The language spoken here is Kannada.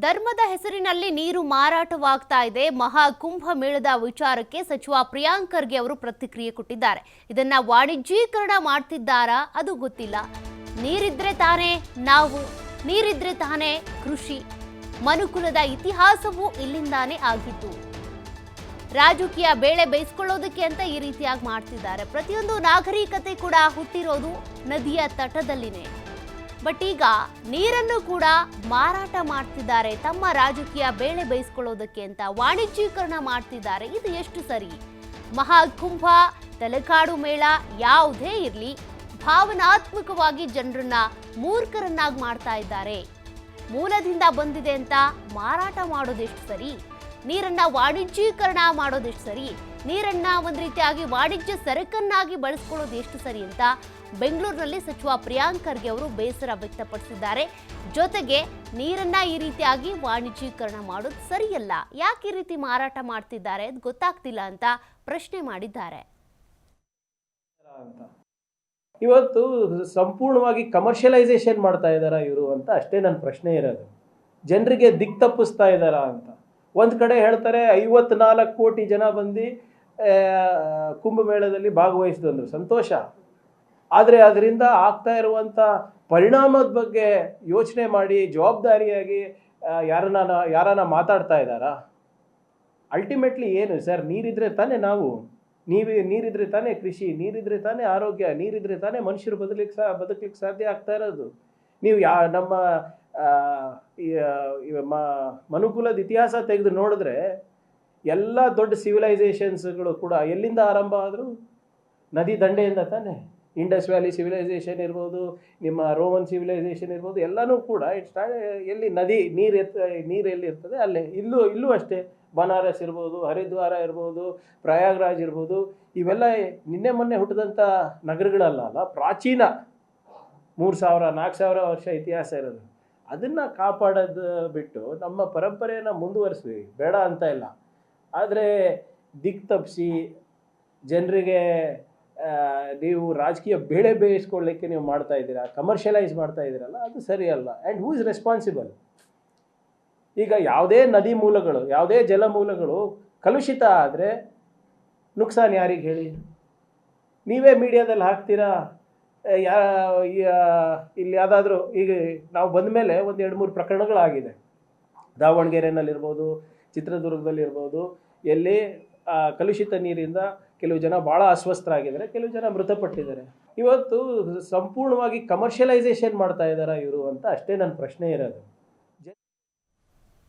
ಧರ್ಮದ ಹೆಸರಿನಲ್ಲಿ ನೀರು ಮಾರಾಟವಾಗ್ತಾ ಇದೆ. ಮಹಾಕುಂಭ ಮೇಳದ ವಿಚಾರಕ್ಕೆ ಸಚಿವ ಪ್ರಿಯಾಂಕ್ ಖರ್ಗೆ ಅವರು ಪ್ರತಿಕ್ರಿಯೆ ಕೊಟ್ಟಿದ್ದಾರೆ. ಇದನ್ನ ವಾಣಿಜ್ಯೀಕರಣ ಮಾಡ್ತಿದ್ದಾರಾ? ಅದು ಗೊತ್ತಿಲ್ಲ. ನೀರಿದ್ರೆ ತಾನೇ ನಾವು, ನೀರಿದ್ರೆ ತಾನೇ ಕೃಷಿ. ಮನುಕುಲದ ಇತಿಹಾಸವೂ ಇಲ್ಲಿಂದಾನೇ ಆಗಿದ್ದು. ರಾಜಕೀಯ ಬೇಳೆ ಬೇಯಿಸ್ಕೊಳ್ಳೋದಕ್ಕೆ ಅಂತ ಈ ರೀತಿಯಾಗಿ ಮಾಡ್ತಿದ್ದಾರೆ. ಪ್ರತಿಯೊಂದು ನಾಗರಿಕತೆ ಕೂಡ ಹುಟ್ಟಿರೋದು ನದಿಯ ತಟದಲ್ಲಿನೇ. ಬಟ್ ಈಗ ನೀರನ್ನು ಕೂಡ ಮಾರಾಟ ಮಾಡ್ತಿದ್ದಾರೆ. ತಮ್ಮ ರಾಜಕೀಯ ಬೇಳೆ ಬೇಯಿಸ್ಕೊಳ್ಳೋದಕ್ಕೆ ಅಂತ ವಾಣಿಜ್ಯೀಕರಣ ಮಾಡ್ತಿದ್ದಾರೆ. ಇದು ಎಷ್ಟು ಸರಿ? ಮಹಾಕುಂಭ, ತಲೆಕಾಡು ಮೇಳ ಯಾವುದೇ ಇರಲಿ, ಭಾವನಾತ್ಮಕವಾಗಿ ಜನರನ್ನ ಮೂರ್ಖರನ್ನಾಗಿ ಮಾಡ್ತಾ ಇದ್ದಾರೆ. ಮೂಲದಿಂದ ಬಂದಿದೆ ಅಂತ ಮಾರಾಟ ಮಾಡೋದೆಷ್ಟು ಸರಿ? ನೀರನ್ನ ವಾಣಿಜ್ಯೀಕರಣ ಮಾಡೋದೆಷ್ಟು ಸರಿ? ನೀರನ್ನ ಒಂದು ರೀತಿಯಾಗಿ ವಾಣಿಜ್ಯ ಸರಕನ್ನಾಗಿ ಬಳಸ್ಕೊಳ್ಳೋದು ಎಷ್ಟು ಸರಿ ಅಂತ ಬೆಂಗಳೂರಿನಲ್ಲಿ ಸಚಿವ ಪ್ರಿಯಾಂಕ್ ಖರ್ಗೆ ಅವರು ಬೇಸರ ವ್ಯಕ್ತಪಡಿಸಿದ್ದಾರೆ. ಜೊತೆಗೆ ನೀರನ್ನ ಈ ರೀತಿಯಾಗಿ ವಾಣಿಜ್ಯೀಕರಣ ಮಾಡೋದು ಸರಿಯಲ್ಲ. ಯಾಕೆ ಈ ರೀತಿ ಮಾರಾಟ ಮಾಡ್ತಿದ್ದಾರೆ? ಅದು ಗೊತ್ತಾಗ್ತಿಲ್ಲ ಅಂತ ಪ್ರಶ್ನೆ ಮಾಡಿದ್ದಾರೆ. ಇವತ್ತು ಸಂಪೂರ್ಣವಾಗಿ ಕಮರ್ಷಿಯಲೈಸೇಷನ್ ಮಾಡ್ತಾ ಇದ್ದಾರಾ ಇವರು ಅಂತ ಅಷ್ಟೇ ನನ್ನ ಪ್ರಶ್ನೆ ಇರೋದು. ಜನರಿಗೆ ದಿಕ್ ತಪ್ಪಿಸ್ತಾ ಇದ್ದಾರಾ ಅಂತ. ಒಂದು ಕಡೆ ಹೇಳ್ತಾರೆ ಐವತ್ನಾಲ್ಕು ಕೋಟಿ ಜನ ಬಂದು ಕುಂಭಮೇಳದಲ್ಲಿ ಭಾಗವಹಿಸಿದ್ರು ಒಂದು ಸಂತೋಷ. ಆದರೆ ಅದರಿಂದ ಆಗ್ತಾ ಇರುವಂಥ ಪರಿಣಾಮದ ಬಗ್ಗೆ ಯೋಚನೆ ಮಾಡಿ ಜವಾಬ್ದಾರಿಯಾಗಿ ಯಾರನ್ನ ಯಾರನ್ನ ಮಾತಾಡ್ತಾ ಇದ್ದಾರಾ? ಅಲ್ಟಿಮೇಟ್ಲಿ ಏನು ಸರ್? ನೀರಿದ್ರೆ ತಾನೇ ನಾವು. ನೀವೇ, ನೀರಿದ್ರೆ ತಾನೇ ಕೃಷಿ, ನೀರಿದ್ರೆ ತಾನೇ ಆರೋಗ್ಯ, ನೀರಿದ್ರೆ ತಾನೇ ಮನುಷ್ಯರು ಬದಲಿಕ್ಕೆ ಸಾ ಬದುಕಲಿಕ್ಕೆ ಸಾಧ್ಯ ಆಗ್ತಾ ಇರೋದು. ನೀವು ಯಾ, ನಮ್ಮ ಮನುಕುಲದ ಇತಿಹಾಸ ತೆಗೆದು ನೋಡಿದ್ರೆ ಎಲ್ಲ ದೊಡ್ಡ ಸಿವಿಲೈಸೇಷನ್ಸ್ಗಳು ಕೂಡ ಎಲ್ಲಿಂದ ಆರಂಭ ಆದರೂ ನದಿ ದಂಡೆಯಿಂದ ತಾನೇ. ಇಂಡಸ್ ವ್ಯಾಲಿ ಸಿವಿಲೈಸೇಷನ್ ಇರ್ಬೋದು, ನಿಮ್ಮ ರೋಮನ್ ಸಿವಿಲೈಸೇಷನ್ ಇರ್ಬೋದು, ಎಲ್ಲನೂ ಕೂಡ ಇಟ್ಸ್ ಎಲ್ಲಿ ನದಿ ನೀರು ಎತ್ತ ನೀರು ಎಲ್ಲಿ ಇರ್ತದೆ ಅಲ್ಲೇ. ಇಲ್ಲೂ ಇಲ್ಲೂ ಅಷ್ಟೇ. ಬನಾರಸ್ ಇರ್ಬೋದು, ಹರಿದ್ವಾರ ಇರ್ಬೋದು, ಪ್ರಯಾಗ್ರಾಜ್ ಇರ್ಬೋದು, ಇವೆಲ್ಲ ನಿನ್ನೆ ಮೊನ್ನೆ ಹುಟ್ಟಿದಂಥ ನಗರಗಳಲ್ಲ ಅಲ್ಲ, ಪ್ರಾಚೀನ ಮೂರು ಸಾವಿರ, ನಾಲ್ಕು ಸಾವಿರ ವರ್ಷ ಇತಿಹಾಸ ಇರೋದು. ಅದನ್ನು ಕಾಪಾಡೋದು ಬಿಟ್ಟು ನಮ್ಮ ಪರಂಪರೆಯನ್ನು ಮುಂದುವರಿಸ್ವಿ ಬೇಡ ಅಂತ ಇಲ್ಲ. ಆದರೆ ದಿಕ್ ತಪ್ಪಿಸಿ ಜನರಿಗೆ ನೀವು ರಾಜಕೀಯ ಬೇಳೆ ಬೇಯಿಸ್ಕೊಳ್ಳಿಕ್ಕೆ ನೀವು ಮಾಡ್ತಾ ಇದ್ದೀರಾ ಕಮರ್ಷಿಯಲೈಸ್ ಮಾಡ್ತಾ ಇದ್ದೀರಲ್ಲ, ಅದು ಸರಿಯಲ್ಲ ಆ್ಯಂಡ್ ಹೂ ಇಸ್ ರೆಸ್ಪಾನ್ಸಿಬಲ್ ಈಗ ಯಾವುದೇ ನದಿ ಮೂಲಗಳು, ಯಾವುದೇ ಜಲಮೂಲಗಳು ಕಲುಷಿತ ಆದರೆ ನುಕ್ಸಾನ್ ಯಾರಿಗೆ ಹೇಳಿ? ನೀವೇ ಮೀಡಿಯಾದಲ್ಲಿ ಹಾಕ್ತೀರಾ? ಯಾ ಇಲ್ಲಿ ಯಾವುದಾದ್ರೂ, ಈಗ ನಾವು ಬಂದ ಮೇಲೆ ಒಂದು ಎರಡು ಮೂರು ಪ್ರಕರಣಗಳಾಗಿದೆ. ದಾವಣಗೆರೆನಲ್ಲಿರ್ಬೋದು ಚಿತ್ರದುರ್ಗದಲ್ಲಿರ್ಬೋದು, ಎಲ್ಲಿ ಕಲುಷಿತ ನೀರಿಂದ ಕೆಲವು ಜನ ಭಾಳ ಅಸ್ವಸ್ಥರಾಗಿದ್ದಾರೆ, ಕೆಲವು ಜನ ಮೃತಪಟ್ಟಿದ್ದಾರೆ. ಇವತ್ತು ಸಂಪೂರ್ಣವಾಗಿ ಕಮರ್ಷಿಯಲೈಸೇಷನ್ ಮಾಡ್ತಾ ಇದ್ದಾರಾ ಇವರು ಅಂತ ಅಷ್ಟೇ ನನ್ನ ಪ್ರಶ್ನೆ ಇರೋದು.